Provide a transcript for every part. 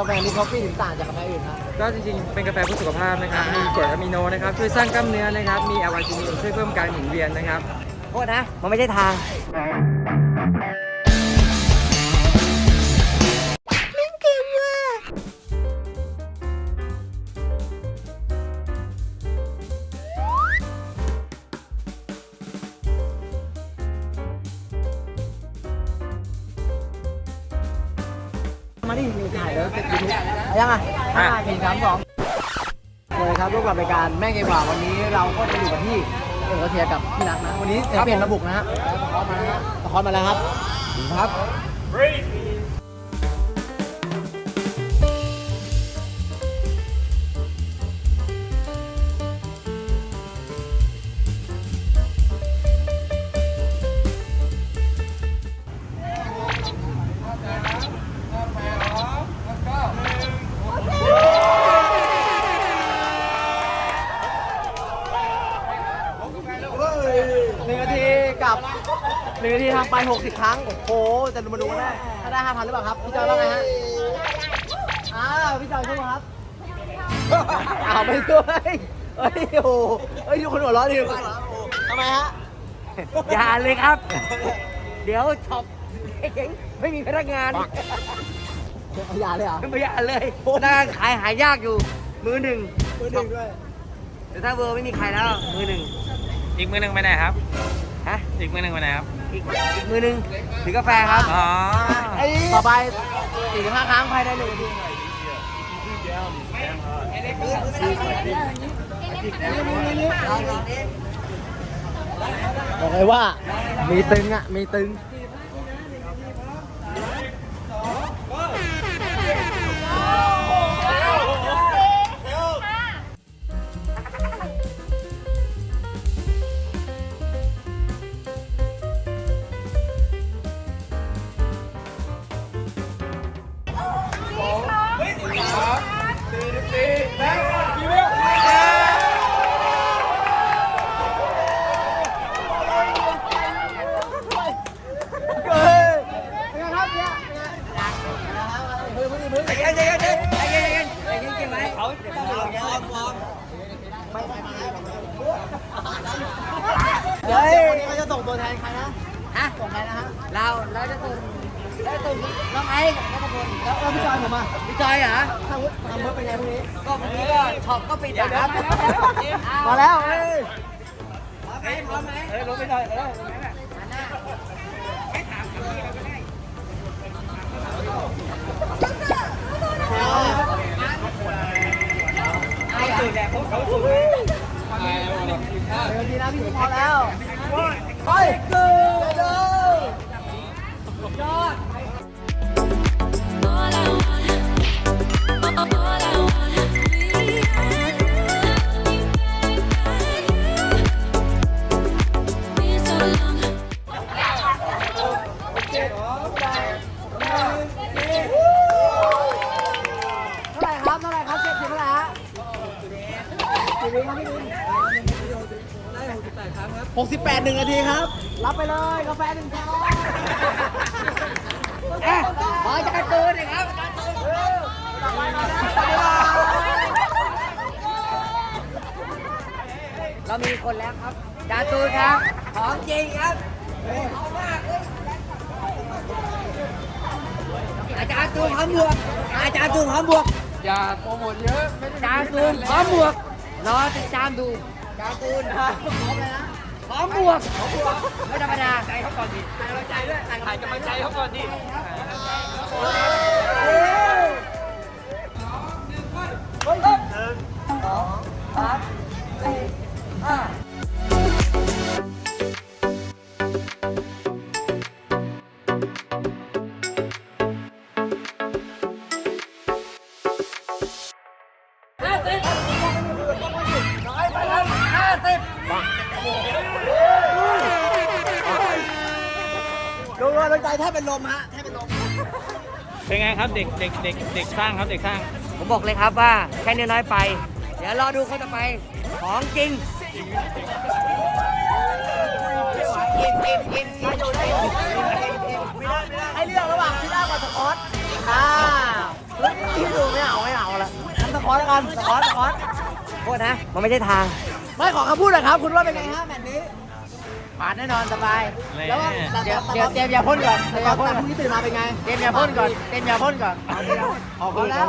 าแฟมิคอฟฟี่ถึงต่างจากกาแฟอื่นครับ ก็จริงๆ เป็นกาแฟเพื่อสุขภาพนะครับ มีกรดอะมิโนนะครับ ช่วยสร้างกล้ามเนื้อนะครับ มีแอลอาร์จินินช่วยเพิ่มการหมุนเวียนนะครับ โทษนะ มันไม่ใช่ทาง มาดิมีถ่ายแล้วจะยูทูบยังอะห้าสี่สามสองเลยครับร่วมกับรายการแม่งเกมว่าวันนี้เราก็จะอยู่กันที่เอกเทียกับพี่นัทนะ วันนี้เสียเปลี่ยนระบุกนะฮะตะคอนมาแล้วฮะตะคอนมาแล้วครับครับ ทีกับหนึ่งนาทีทำไป 60 ครั้ง โอ้โห จะมาดูกันได้ถ้าได้5,000หรือเปล่าครับ พี่จอยว่าไงฮะอ้าวพี่จอยช่วยมาครับอ้าวไม่ช่วยเฮ้ยโอ้โหเฮ้ยดูคนหัวเร้อนดิทำไมฮะ อย่าเลยครับ เดี๋ยวช็อปเจ๊งไม่มีพนักงานอย่าเลยเหรอไม่อย่าเลยพนักงานขายหายากอยู่ มือหนึ่งมือหนึ่งด้วยแต่ถ้าเบอร์ไม่มีใครแล้ว มือหนึ่งอีกมือหนึ่งไปไหนครับ ฮะอีกมือหนึ่งไปไหนครับอีกอีกมือหนึ่งถือกาแฟครับอ๋อต่อไปสี่ถึงห้าครั้งภายในหนึ่งนาทีบอกเลยว่ามีตึงอะมีตึง ตัวแทนใครนะฮะส่งใครนะฮะเราเราจะส่งเราจะส่งน้องไอ้กับนัทพลแล้วแล้วพี่จอยผมอะพี่จอยเหรอทำทำเมื่อเป็นไงพวกนี้ก็เมื่อกี้ก็ช็อปก็ปิดอะครับมาแล้วเฮ้ยพร้อมไหมพร้อมไหมเฮ้ยลงไปหน่อยเออ 68หนึ่งนาทีครับ รับไปเลยกาแฟหนึ่งแก้วเอ๊ะขอจะกระตือหน่อยครับเรามีคนแล้วครับจาตูนครับ ของจริงครับเอามากเลยอาจารย์ตูนห้อมบวก อาจารย์ตูนห้อมบวก อย่าโปรโมทเยอะ ไม่อาจารย์ตูนห้อมบวก รอติดตามดูจาจารย์ตูนพร้อมเลยนะ พร้อมบวกไม่ธรรมดาใจเขาก่อนดิใจเราใจด้วยถ่ายกำลังใจเขาก่อนดิ ดูว่าตั้งใจแทบเป็นลมฮะแทบเป็นลมเป็นไงครับเด็กเด็กเด็กเด็กสร้างครับเด็กสร้างผมบอกเลยครับว่าแค่นี้น้อยไป เดี๋ยวรอดูคนต่อไปของจริงให้เลือกระหว่างพิล่ากับสกอตอ่าพี่ดูไม่เอาไม่เอาละทำสกอร์แล้วกันสกอร์สกอร์โทษนะ มันไม่ใช่ทาง ไม่ขอคำพูดหนะครับ คุณว่าเป็นไงฮะแมตช์นี้ ผ่านแน่นอนสบาย แล้วว่าแต่เดี๋ยวแต่เดี๋ยวเตรียมยาพ่นก่อนเตแต่รียมแต่ยาพ่นพรุ่งนี้ตื่นมาเป็นไงเตรียมยาพ่นก่อนเตรียมยาพ่นก่อนออกแล้ว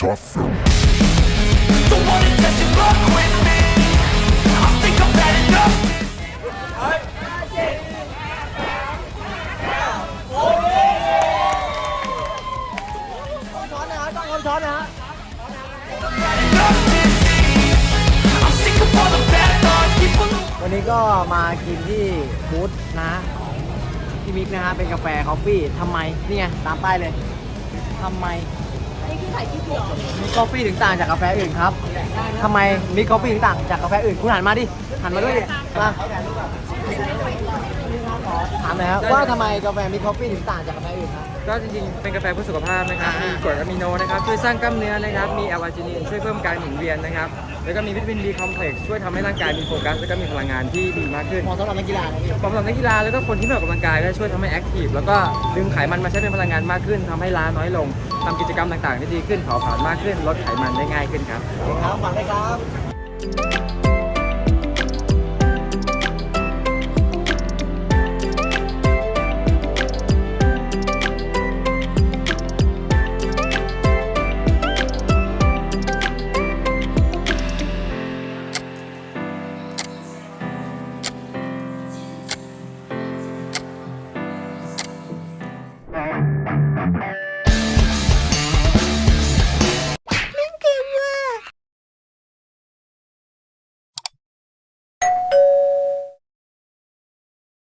tough though Don't wanna test your luck with me I think I've had enough ช้อนนะฮะต้องคนช้อนนะฮะ enough disease I'm sick of all the bad thoughts, people who วันนี้ก็มากินที่บูธนะของพี่มิกนะฮะเป็นกาแฟคอฟฟี่ทำไมนี่ไงตามป้ายเลยทำไม มิกคอฟฟี่ถึงต่างจากกาแฟอื่นครับทำไมมิกคอฟฟี่ถึงต่างจากกาแฟอื่น คุณหันมาดิ หันมาด้วยดิมาถามหน่อยครับว่าทำไมกาแฟมิกคอฟฟี่ถึงต่างจากกาแฟอื่นครับ ก็จริงๆ เป็นกาแฟเพื่อสุขภาพนะครับอ่ามีมีกรดอะมิโนนะครับ ช่วยสร้างกล้ามเนื้อนะครับ มีแอลอาร์จินินช่วยเพิ่มการหมุนเวียนนะครับ แล้วก็มีวิตามิน B คอมเพล็กซ์ช่วยทำให้ร่างกายมีโฟกัสแล้วก็มีพลังงานที่ดีมากขึ้นเหมาะสำหรับนักกีฬานะพี่เหมาะสำหรับนักกีฬาแล้วก็คนที่ไม่ออกกำลังกายก็ช่วยทำให้แอคทีฟแล้วก็ดึงไขมันมาใช้เป็นพลังงานมากขึ้นทำให้ล้าน้อยลงทำกิจกรรมต่างๆได้ดีขึ้นเผาผลาญมากขึ้นลดไขมันได้ง่ายขึ้นครับ ครับ ฝากด้วยครับ